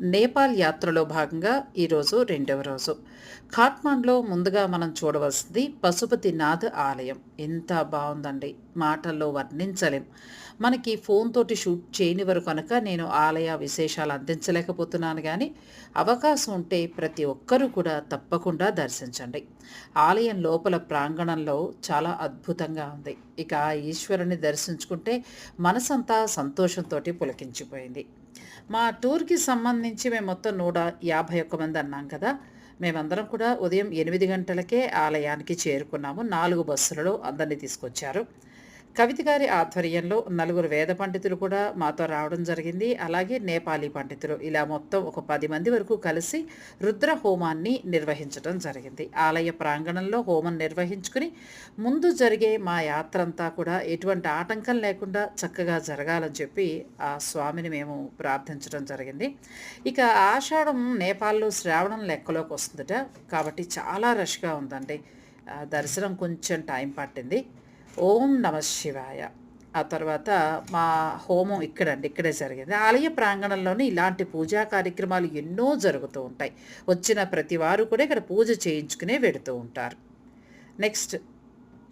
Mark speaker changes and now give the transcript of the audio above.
Speaker 1: నేపాల్ యాత్రలో భాగంగా ఈరోజు రెండవ రోజు. ఖాట్మాండ్లో ముందుగా మనం చూడవలసింది పశుపతినాథ్ ఆలయం. ఎంత బాగుందండి. మాటల్లో వర్ణించలేం. మనకి ఫోన్ తోటి షూట్ చేయని వరకు కనుక నేను ఆలయ విశేషాలు అందించలేకపోతున్నాను కానీ అవకాశం ఉంటే ప్రతి ఒక్కరూ కూడా తప్పకుండా దర్శించండి. ఆలయం లోపల ప్రాంగణంలో చాలా అద్భుతంగా ఉంది. ఇక ఆ ఈశ్వరుని దర్శించుకుంటే మనసంతా సంతోషంతో పులకించిపోయింది. మా టూర్కి సంబంధించి మేము మొత్తం నూట యాభై ఒక్క మంది అన్నాం కదా. మేమందరం కూడా ఉదయం ఎనిమిది గంటలకే ఆలయానికి చేరుకున్నాము. నాలుగు బస్సులలో అందరినీ తీసుకొచ్చారు. కవిత గారి ఆధ్వర్యంలో నలుగురు వేద పండితులు కూడా మాతో రావడం జరిగింది. అలాగే నేపాలీ పండితులు. ఇలా మొత్తం ఒక పది మంది వరకు కలిసి రుద్ర హోమాన్ని నిర్వహించడం జరిగింది. ఆలయ ప్రాంగణంలో హోమం నిర్వహించుకుని ముందు జరిగే మా యాత్ర అంతా కూడా ఎటువంటి ఆటంకం లేకుండా చక్కగా జరగాలని చెప్పి ఆ స్వామిని మేము ప్రార్థించడం జరిగింది. ఇక ఆషాఢం నేపాల్లో శ్రావణం లెక్కలోకి వస్తుందట. కాబట్టి చాలా రష్గా ఉందండి. దర్శనం కొంచెం టైం పట్టింది. ఓం నమ శివాయ. ఆ తర్వాత మా హోమం ఇక్కడండి ఇక్కడే జరిగింది. ఆలయ ప్రాంగణంలోనే ఇలాంటి పూజా కార్యక్రమాలు ఎన్నో జరుగుతూ ఉంటాయి. వచ్చిన ప్రతి వారు కూడా ఇక్కడ పూజ చేయించుకునే వెడుతూ ఉంటారు. నెక్స్ట్